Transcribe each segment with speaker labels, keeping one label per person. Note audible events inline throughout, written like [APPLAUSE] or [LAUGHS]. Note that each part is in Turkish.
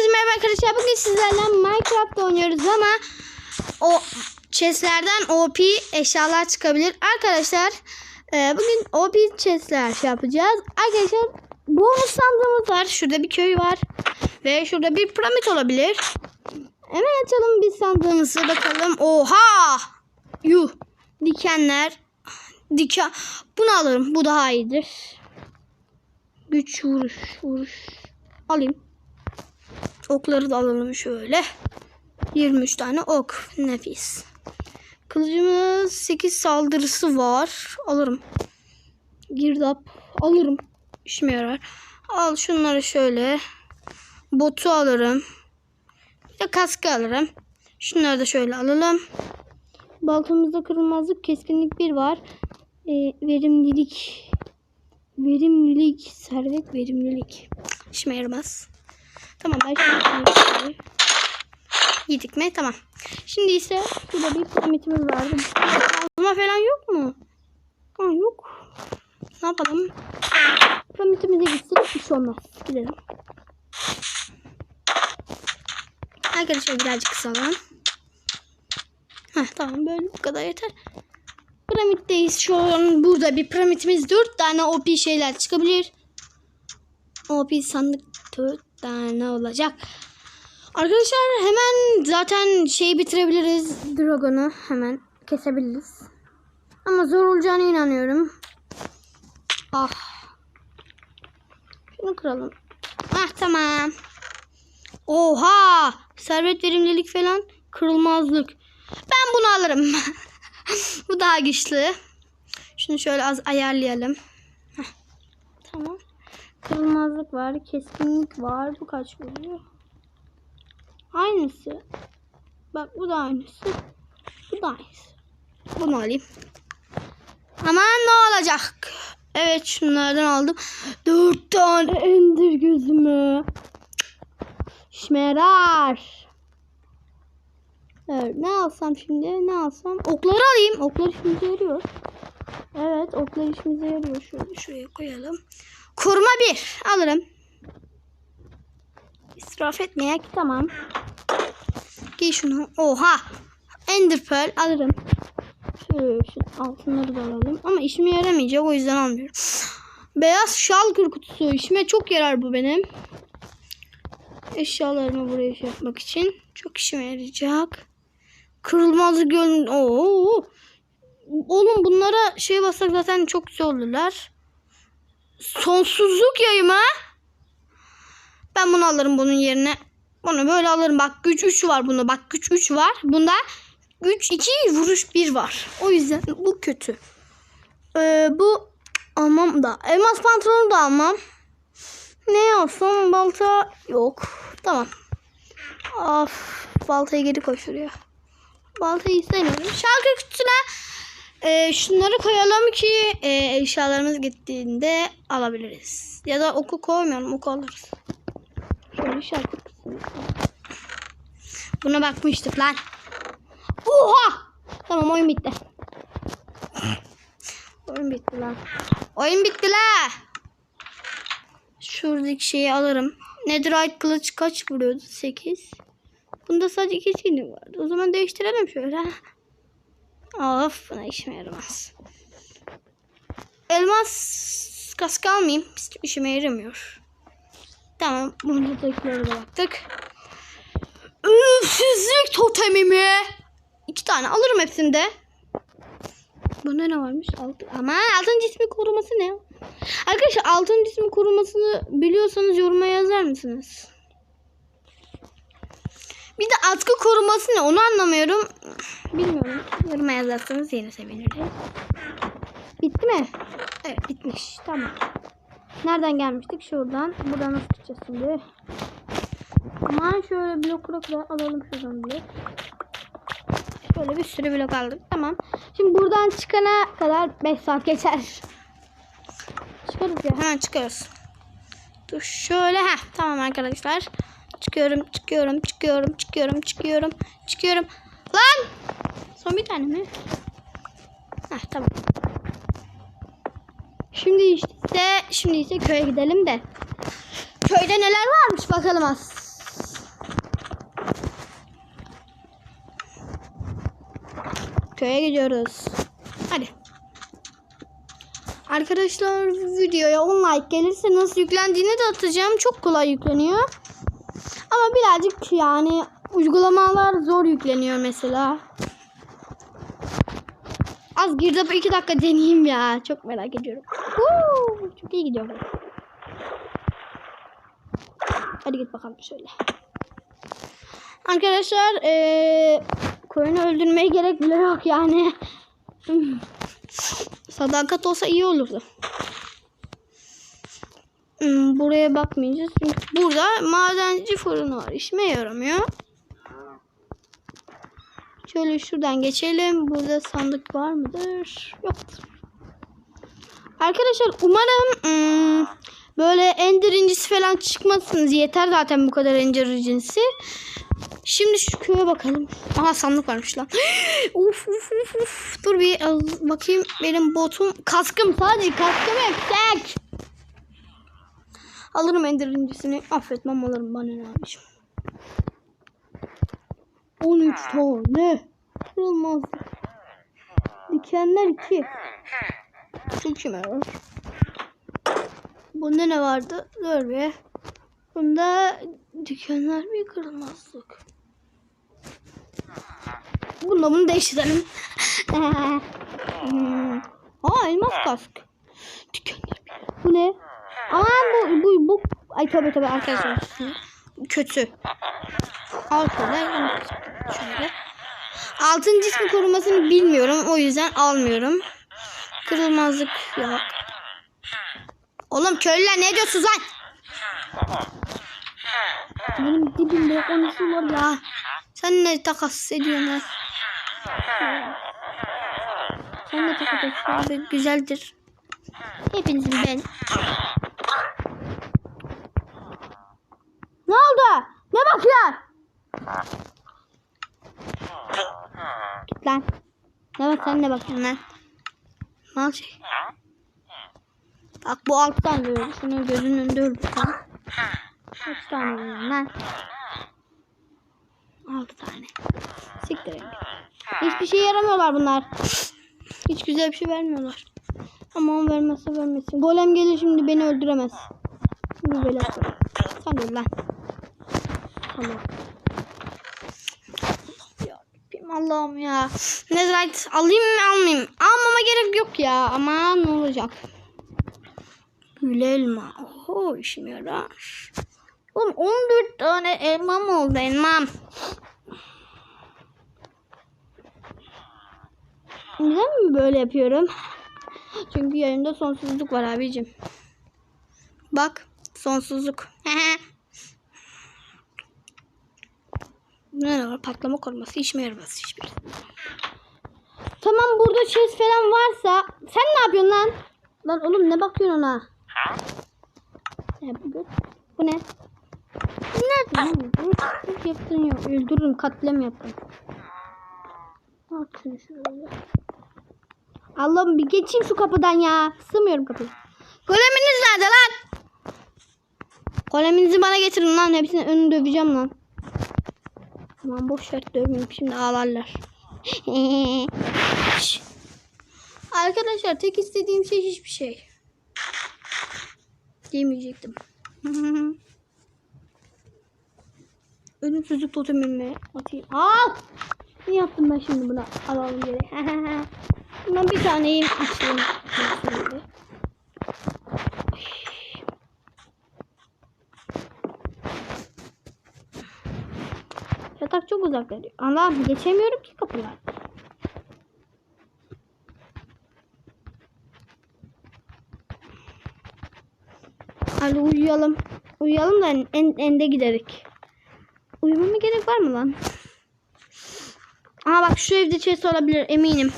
Speaker 1: Herkese merhaba arkadaşlar. Bugün sizlerle Minecraft oynuyoruz ama o chestlerden OP eşyalar çıkabilir. Arkadaşlar e, bugün OP chestler şey yapacağız. Arkadaşlar bonus sandığımız var. Şurada bir köy var. Ve şurada bir piramit olabilir. Hemen açalım bir sandığımızı bakalım. Oha! Yuh! Dikenler. Diken. Bunu alırım. Bu daha iyidir. Güç vuruş. Vuruş. Alayım. Okları da alalım şöyle. 23 tane ok. Nefis. Kılıcımız 8 saldırısı var. Alırım. Girdap. Alırım. İşime yarar. Al şunları şöyle. Botu alırım. Bir de kaskı alırım. Şunları da şöyle alalım. Baltamızda kırılmazlık keskinlik bir var. Ee, verimlilik. Verimlilik. Servet verimlilik. İşime yaramaz. Tamam ben şimdi yedik mi? Tamam. Şimdi ise şurada bir piramitimiz vardı. Kazma falan yok mu? Ha, yok. Ne yapalım? Piramitimize. Bir şey olmaz. Gidelim. Arkadaşlar birazcık kısalım. Heh, tamam böyle bu kadar yeter. Piramitteyiz şu an. Burada bir piramitimiz. Dört tane OP şeyler çıkabilir. OP sandık dört tane olacak. Arkadaşlar hemen zaten şeyi bitirebiliriz. Dragon'u hemen kesebiliriz. Ama zor olacağına inanıyorum. Ah. Şunu kıralım. Ah tamam. Oha! Servet verimlilik falan kırılmazlık. Ben bunu alırım. [LAUGHS] Bu daha güçlü. Şunu şöyle az ayarlayalım. Heh. Tamam. Kırılmazlık var. Keskinlik var. Bu kaç vuruyor? Aynısı. Bak bu da aynısı. Bu da aynısı. Bunu alayım. Aman ne olacak? Evet şunlardan aldım. Dört tane ender gözümü. İşime yarar. Evet, ne alsam şimdi? Ne alsam? Okları alayım. Oklar işimize yarıyor. Evet oklar işimize yarıyor. Şöyle şuraya koyalım. Kurma bir. Alırım. İsraf etmeyek. Tamam. Giy şunu. Oha. Ender Pearl alırım. Şu altınları da alalım. Ama işime yaramayacak o yüzden almıyorum. Beyaz şalkır kutusu. İşime çok yarar bu benim. Eşyalarımı buraya şey yapmak için. Çok işime yarayacak. Kırılmaz göl... Oo. Oğlum bunlara şey bassak zaten çok güzel olurlar. Sonsuzluk yayımı. Ben bunu alırım bunun yerine. Bunu böyle alırım. Bak güç 3 var bunda. Bak güç 3 var. Bunda güç 2 vuruş 1 var. O yüzden bu kötü. Ee, bu almam da. Elmas pantolonu da almam. Ne alsam balta yok. Tamam. Of, baltayı geri koy şuraya. Baltayı istemiyorum. Şarkı kutusuna e, şunları koyalım ki e, eşyalarımız gittiğinde alabiliriz. Ya da oku koymayalım. Oku alırız. Şöyle kutusuna. Buna bakmıştık lan. Oha! Tamam oyun bitti. oyun bitti lan. Oyun bitti la. Şuradaki şeyi alırım. Netherite kılıç kaç vuruyordu? 8. Bunda sadece 2 skinlik vardı. O zaman değiştirelim şöyle. Of buna işime yaramaz. Elmas kask almayayım. İşime yaramıyor. Tamam. Buradakilere de baktık. Ölümsüzlük totemi mi? İki tane alırım hepsinde. Bunda ne varmış? Altın. Ama altın cismi koruması ne? Arkadaşlar altın cismi korumasını biliyorsanız yoruma yazar mısınız? Bir de atkı koruması ne? Onu anlamıyorum. Bilmiyorum. Yoruma yazarsanız yine sevinirim. Bitti mi? Evet bitmiş. Tamam. Nereden gelmiştik? Şuradan. Buradan nasıl çıkacağız şimdi? Aman şöyle blok blok alalım şuradan bir. Şöyle bir sürü blok aldık. Tamam. Şimdi buradan çıkana kadar 5 saat geçer. Çıkarız ya. Hemen çıkıyoruz. Dur şöyle. ha Tamam arkadaşlar. Çıkıyorum, çıkıyorum, çıkıyorum, çıkıyorum, çıkıyorum, çıkıyorum. Lan! Son bir tane mi? Heh, tamam. Şimdi işte, şimdi ise köye gidelim de. Köyde neler varmış bakalım az. Köye gidiyoruz. Hadi. Arkadaşlar videoya 10 like gelirse nasıl yüklendiğini de atacağım. Çok kolay yükleniyor. Ama birazcık yani uygulamalar zor yükleniyor mesela. Az girdap 2 dakika deneyeyim ya. Çok merak ediyorum. Huu, çok iyi gidiyor. Hadi git bakalım şöyle. Arkadaşlar eee koyunu öldürmeye gerek bile yok yani. Hmm. Sadakat olsa iyi olurdu. Buraya bakmayacağız. Çünkü burada madenci fırını var. İşime yaramıyor. Şöyle şuradan geçelim. Burada sandık var mıdır? Yoktur. Arkadaşlar umarım hmm, böyle ender incisi falan çıkmazsınız. Yeter zaten bu kadar ender incisi. Şimdi şu köye bakalım. Aha sandık varmış lan. [GASPS] uf uf uf uf. Dur bir bakayım benim botum. Kaskım sadece kaskım yüksek. Alırım ender incisini. Affetmem alırım bana ne abiciğim. 13 tane. Kırılmaz. Dikenler 2. Çok işime yarar. Bunda ne vardı? Dur bir. Bunda dikenler bir kırılmazlık. Bunda bunu değiştirelim. [LAUGHS] Hmm. Aa elmas kask. Dikenler bir. Bu ne? Aa bu bu bu. Ay tabii tabii arkadaşlar. Kötü. Al şöyle. Altın cismi korumasını bilmiyorum. O yüzden almıyorum. Kırılmazlık yok. Oğlum köylüler ne diyorsunuz lan? Benim dibimde konuşuyorlar ya. Sen ne takas ediyorsun lan? Sen ne takas ediyorsun? Güzeldir. Hepinizin ben. Ne oldu? Ne bakıyorsun? Git lan. Ne bak sen ne bakıyorsun lan? Mal şey. Bak bu alttan böyle. Şunu gözünün önünde öldürsen. Kaç tane veriyorum lan? Altı tane. Siktir. Hiçbir şey yaramıyorlar bunlar. Hiç güzel bir şey vermiyorlar. Ama on vermezse vermesin. Golem gelir şimdi beni öldüremez. Şimdi böyle. Sen öl lan. Tamam. Allah'ım ya. Netherite alayım mı almayayım? Almama gerek yok ya. Ama ne olacak? Gül elma. Oho işime yarar. Oğlum 14 tane elmam oldu elmam. Neden mi böyle yapıyorum? Çünkü yayında sonsuzluk var abicim. Bak sonsuzluk. [LAUGHS] ne var? Patlama koruması işime yaramaz hiçbir. Tamam burada chest falan varsa sen ne yapıyorsun lan? Lan oğlum ne bakıyorsun ona? Ne bu? Bu ne? Nerede? Hiç yaptın yok. Öldürürüm katliam yaparım. Şunu şuraya. Allah'ım bir geçeyim şu kapıdan ya. Sığmıyorum kapıyı. Goleminiz nerede lan? Goleminizi bana getirin lan. Hepsini önünü döveceğim lan. Aman boş ver dövmeyeyim. Şimdi ağlarlar. [LAUGHS] Arkadaşlar tek istediğim şey hiçbir şey. Demeyecektim. [LAUGHS] Ölümsüzlük totemimi atayım. Al! Ne yaptım ben şimdi buna? Alalım geri. [LAUGHS] Bundan bir taneyim açayım. Yatak çok uzak geliyor. Allah'ım geçemiyorum ki kapılar. Hadi uyuyalım. Uyuyalım da en, en, ende giderik. Uyumama gerek var mı lan? Aa bak şu evde chest olabilir eminim.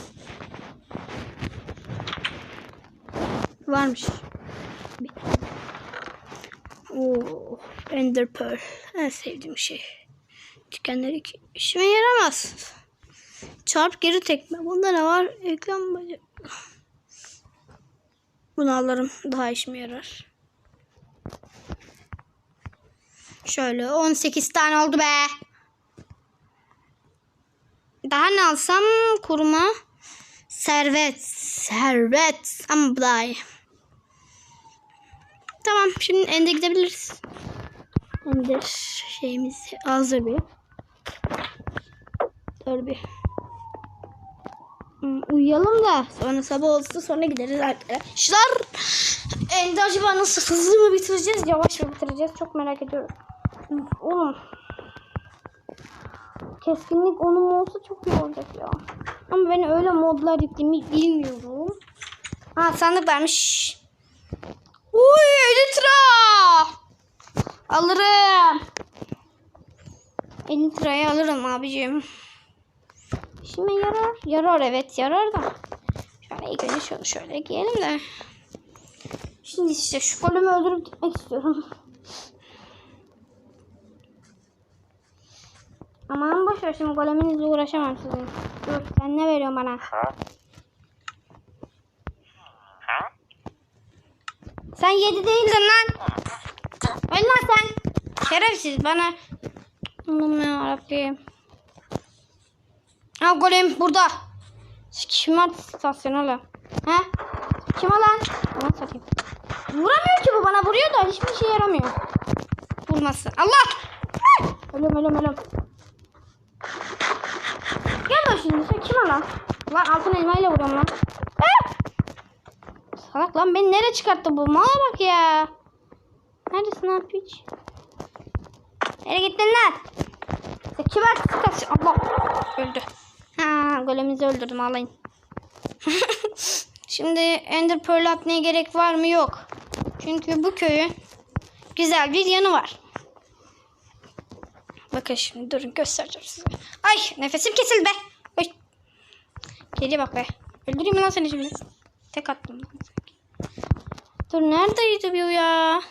Speaker 1: Varmış. Oo, Ender Pearl. En sevdiğim şey. Tükenler iki işime yaramaz. Çarp geri tekme. Bunda ne var? Ekran bacak. Bunu alırım. Daha işime yarar. Şöyle 18 tane oldu be. Daha ne alsam kuruma. Servet. Servet. Ama bu daha iyi. Tamam şimdi ende gidebiliriz. Ender şeyimiz hazır bir. Dur bir. Hmm, Uyuyalım da sonra sabah olsun sonra gideriz arkadaşlar. Ende acaba nasıl hızlı mı bitireceğiz yavaş mı bitireceğiz çok merak ediyorum. Oğlum. Keskinlik onun olsa çok iyi olacak ya. Ama ben öyle modlar yüklemeyi bilmiyorum. Ha sandık vermiş. Uy Elitra. Alırım. Elitra'yı alırım abicim. İşime yarar. Yarar evet yarar da. Şöyle ilk önce şunu şöyle giyelim de. Şimdi işte şu golümü öldürüp gitmek istiyorum. Aman boş ver şimdi goleminizle uğraşamam sizin. Dur sen ne veriyorsun bana? Sen yedi değildin lan. Öl lan sen. Şerefsiz bana. Allah'ım ya Rabbim. Ha golem burada. Kim var istasyonu lan? He? Kim lan? Aman satayım. Vuramıyor ki bu bana vuruyor da hiçbir şey yaramıyor. Vurması. Allah! Ölüm ölüm ölüm. Gel lan şimdi sen kim lan? Lan altın elmayla vuruyorum lan. Ah! Salak lan beni nereye çıkarttı bu? Mala bak ya. Neredesin lan piç? Nereye gittin lan? Kim artık? Allah. Öldü. Ha, golemizi öldürdüm alayım. [LAUGHS] Şimdi Ender Pearl atmaya gerek var mı? Yok. Çünkü bu köyün güzel bir yanı var. Bakın şimdi durun göstereceğim size. Ay nefesim kesildi be. Oy. Geliyor bak be. Öldüreyim mi lan seni şimdi? Tek attım. Dur neredeydi bu ya?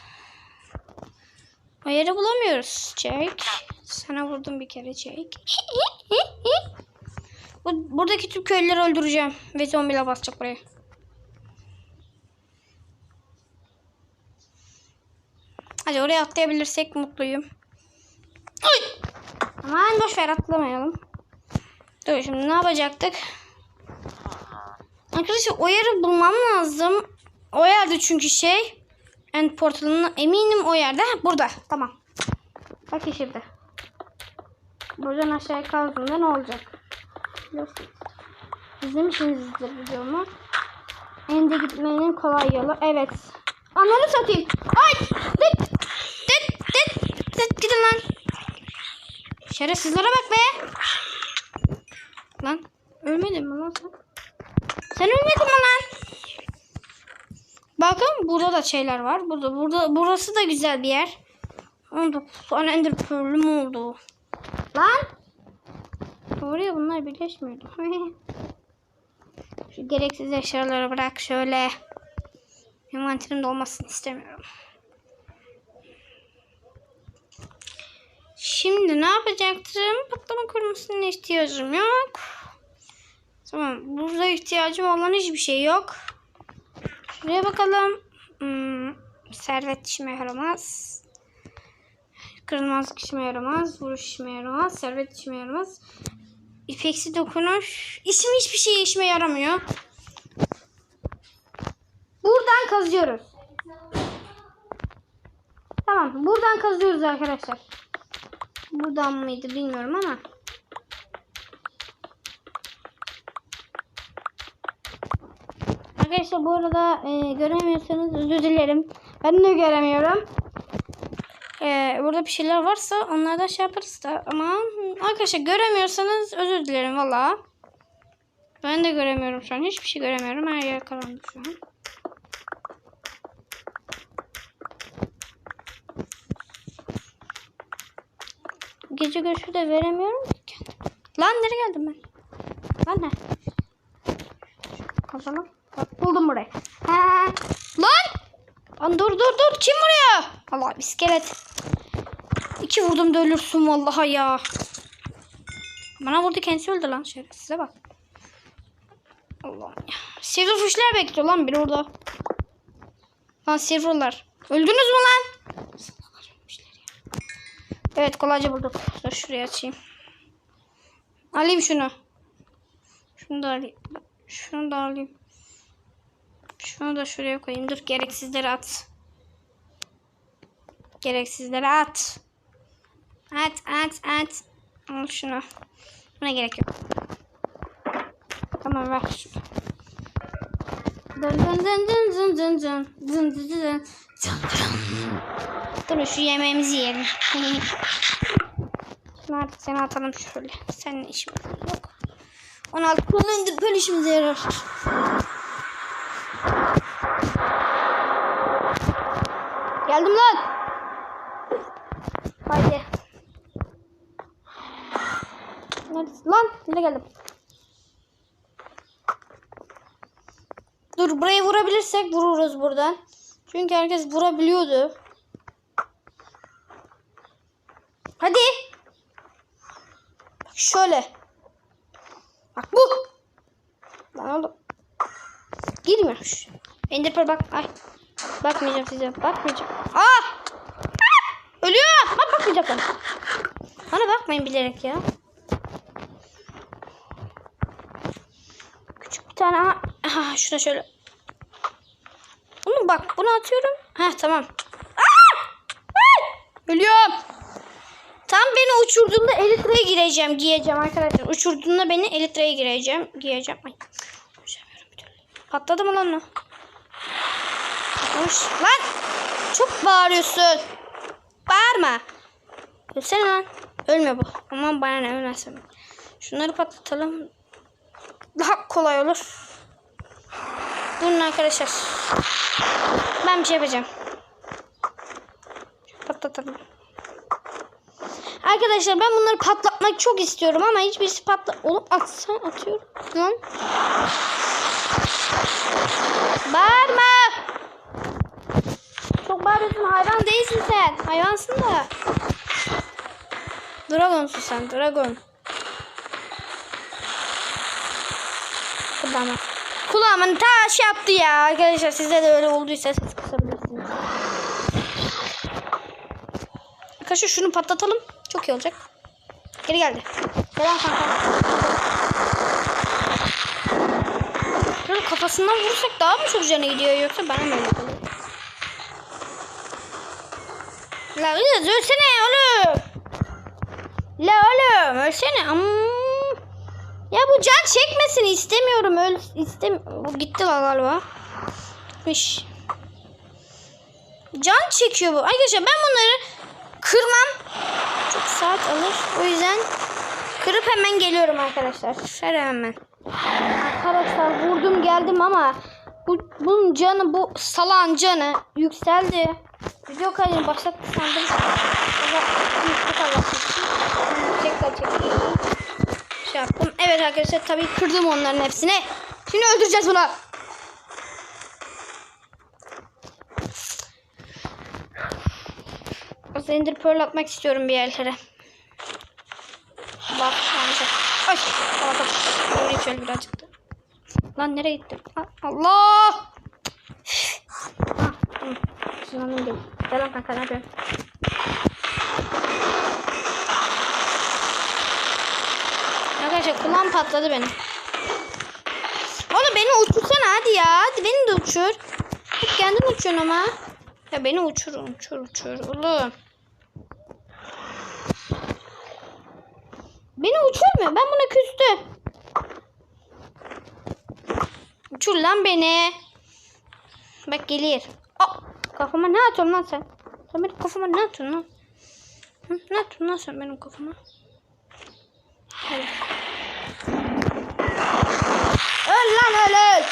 Speaker 1: Yeri bulamıyoruz. Çek. Sana vurdum bir kere çek. [LAUGHS] Bu, buradaki tüm köylüleri öldüreceğim. Ve zombiler basacak buraya. Hadi oraya atlayabilirsek mutluyum. Ay! Aman boş ver atlamayalım. Dur şimdi ne yapacaktık? Arkadaşlar o yeri bulmam lazım. O yerde çünkü şey. End portalının eminim o yerde. Ha, burada. Tamam. Bakın şimdi. Buradan aşağıya kazdığımda ne olacak? İzlemişsinizdir videomu. Ende gitmenin kolay yolu. Evet. Ananı satayım. Ay! Dit! Dit! Dit! Dit! Gidin lan. Şerefsizlere bak be. Lan. Ölmedin mi lan sen? Sen ölmedin mi lan? Bakın burada da şeyler var. Burada, burada, burası da güzel bir yer. 19 tane ender pearl'üm oldu. Lan! Oraya bunlar birleşmiyordu. [LAUGHS] Şu gereksiz eşyaları bırak şöyle. Envanterimde olmasını istemiyorum. Şimdi ne yapacaktım? Patlama korumasına ihtiyacım yok. Tamam. Burada ihtiyacım olan hiçbir şey yok. Şuraya bakalım. Hmm, servet işime yaramaz. Kırılmazlık işime yaramaz. Vuruş işime yaramaz. Servet işime yaramaz. İpeksi dokunuş. İsim hiçbir şey işime yaramıyor. Buradan kazıyoruz. Tamam. Buradan kazıyoruz arkadaşlar. Buradan mıydı bilmiyorum ama. Arkadaşlar bu arada e, göremiyorsanız özür dilerim. Ben de göremiyorum. E, burada bir şeyler varsa onlardan şey yaparız da ama arkadaşlar göremiyorsanız özür dilerim valla. Ben de göremiyorum şu an. Hiçbir şey göremiyorum. Her yer karanlık şu an. Gece görüşü de veremiyorum ki. Lan nereye geldim ben? Lan ne? Kazalım. Bak buldum burayı. Ha. Lan! Lan dur dur dur. Kim buraya? Allah iskelet. İki vurdum da ölürsün vallahi ya. Bana vurdu kendisi öldü lan şerefsize bak. Allah'ım ya. Fuşlar bekliyor lan biri orada. Lan sivriler. Öldünüz mü lan? Evet kolayca bulduk. Dur şuraya açayım. Alayım şunu.
Speaker 2: Şunu da alayım. Şunu da alayım. Şunu da şuraya koyayım. Dur gereksizleri at. Gereksizleri at. At at at. Al şunu. Buna gerek yok. Tamam ver şunu. Dın dın dın dın dın dın dın dın dın dın dın. Dur şu yemeğimizi yiyelim. [LAUGHS] Şimdi artık seni atalım şöyle. Senin işin yok. 16 kullanınca böyle işimize yarar. Geldim lan. Haydi. Neredesin lan? Nereye geldim? Dur burayı vurabilirsek vururuz buradan. Çünkü herkes vurabiliyordu. Hadi. Bak şöyle. Bak bu. Lan oğlum. Girmiyormuş. Ender Pearl bak. Ay. Bakmayacağım size. Bakmayacağım. Aa! Aa! Ölüyor. Bak bakmayacak bana. Bana bakmayın bilerek ya. Küçük bir tane. Aha, aha şuna şöyle. Bunu bak. Bunu atıyorum. Heh tamam. Ay! Ölüyorum. Tam beni uçurduğunda elitreye gireceğim. Giyeceğim arkadaşlar. Uçurduğunda beni elitreye gireceğim. Giyeceğim. Ay. Patladı mı lan o? Konuş. Lan. Çok bağırıyorsun. Bağırma. Ölsene lan. Ölme bu. Aman bana ne ölmezsem. Şunları patlatalım. Daha kolay olur. Durun arkadaşlar. Ben bir şey yapacağım. Patlatalım. Arkadaşlar ben bunları patlatmak çok istiyorum ama hiçbirisi patla... Oğlum atsan atıyorum. Lan. Bağırma. Çok bağırıyorsun hayvan değilsin sen. Hayvansın da. Dragonsun sen dragon. Kulağıma. Kulağımın ta şey yaptı ya. Arkadaşlar size de öyle olduysa siz kısabilirsiniz. Arkadaşlar şunu patlatalım. Çok iyi olacak. Geri geldi. Selam kanka. Kafasından vurursak daha mı çok canı gidiyor yoksa bana mı öyle? La ölsene oğlum. La oğlum ölsene. Am. Ya bu can çekmesin istemiyorum. Öl istem bu gitti galiba. Gitmiş. Can çekiyor bu. Arkadaşlar ben bunları kırmam. Çok saat alır. O yüzden kırıp hemen geliyorum arkadaşlar. Şöyle hemen. Arkadaşlar vurdum geldim ama bu, bunun canı bu salan canı yükseldi. Video kaydını başlattı sandım. Yüksek için Tekrar çekeyim. Şey yaptım. Evet arkadaşlar tabii kırdım onların hepsini. Şimdi öldüreceğiz bunu. Ender Pearl atmak istiyorum bir yerlere. Bak yanlış. Ay. Böyle şöyle birazcık da. Lan nereye gittim? Allah. Tamam. Şundan gel. Gel lan kanka ne yapıyorsun? Arkadaşlar kulağım patladı benim. Oğlum beni uçursana hadi ya. Hadi beni de uçur. Hep kendin uçuyorsun ama. Ya beni uçur uçur uçur oğlum. Beni uçurmuyor. Ben buna küstüm. Uçur lan beni. Bak gelir. Aa, kafama ne atıyorsun lan sen? Sen benim kafama ne atıyorsun lan? Hı, ne atıyorsun lan sen benim kafama? Öl lan öl öl.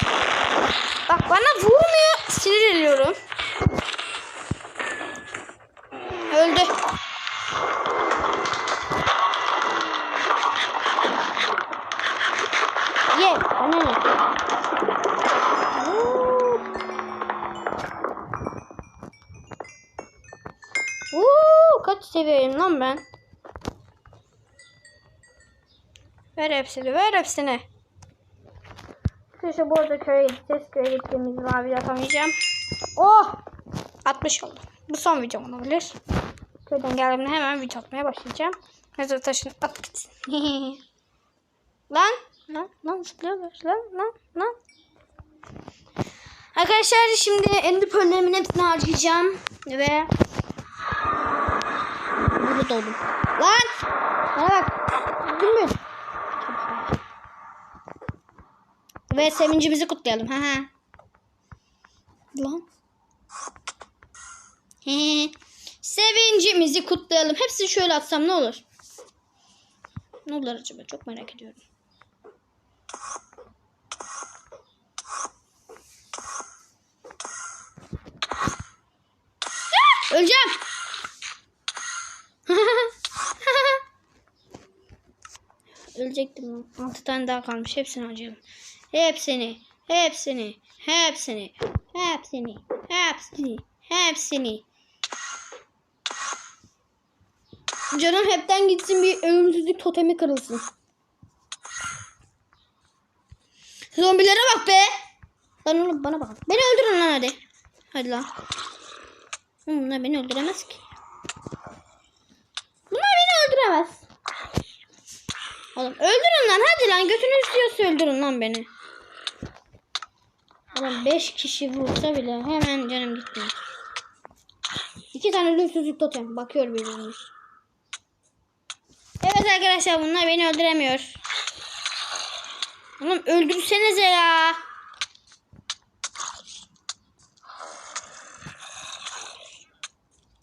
Speaker 2: Bak bana vurmuyor. Sinir ediyorum. Öldü. Ye. Bana ne? Woo, kaç seviyeyim lan ben? Ver hepsini, ver hepsini. Arkadaşlar bu arada köye gideceğiz. Köye gittiğimiz mavi yapamayacağım. Oh! 60 oldu. Bu son videom olabilir. Köyden geldiğimde hemen video atmaya başlayacağım. Hazır taşın at gitsin. [LAUGHS] Lan Lan lan zıplıyorlar. Lan lan lan. Arkadaşlar şimdi ender pearl'lerimin hepsini harcayacağım. Ve [GASPS] burada oldum. Lan! Bana bak. Değil mi? Ve sevincimizi kutlayalım. Ha ha. Lan. He. Sevincimizi kutlayalım. Hepsini şöyle atsam ne olur? Ne olur acaba? Çok merak ediyorum. Ah! Öleceğim. [LAUGHS] Ölecektim lan. 6 tane daha kalmış. Hepsini harcayalım. Hepsini. Hepsini. Hepsini. Hepsini. Hepsini. Hepsini. Canım hepten gitsin bir ölümsüzlük totemi kırılsın. Zombilere bak be. Lan oğlum bana bak. Beni öldürün lan hadi. Hadi lan. Bunlar beni öldüremez ki. Bunlar beni öldüremez. Oğlum öldürün lan hadi lan götünüz istiyorsa öldürün lan beni. Oğlum 5 kişi vursa bile hemen canım gitti. İki tane ölümsüzlük totem. Bakıyor birbirine. Evet arkadaşlar bunlar beni öldüremiyor. Oğlum öldürsenize ya.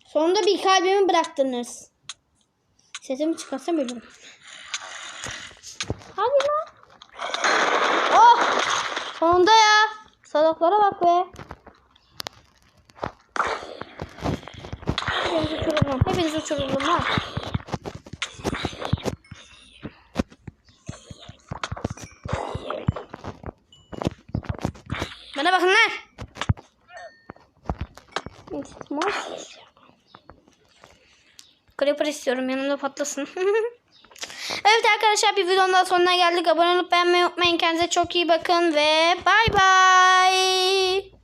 Speaker 2: Sonunda bir kalbimi bıraktınız. Sesimi çıkarsam ölürüm. Hadi lan. Oh! Sonunda ya. Salaklara bak be. Hepiniz uçururum. Hepiniz uçururum lan. Bana bakın lan. Creeper istiyorum yanımda patlasın. [LAUGHS] evet arkadaşlar bir videonun daha sonuna geldik. Abone olup beğenmeyi unutmayın. Kendinize çok iyi bakın ve bay bay.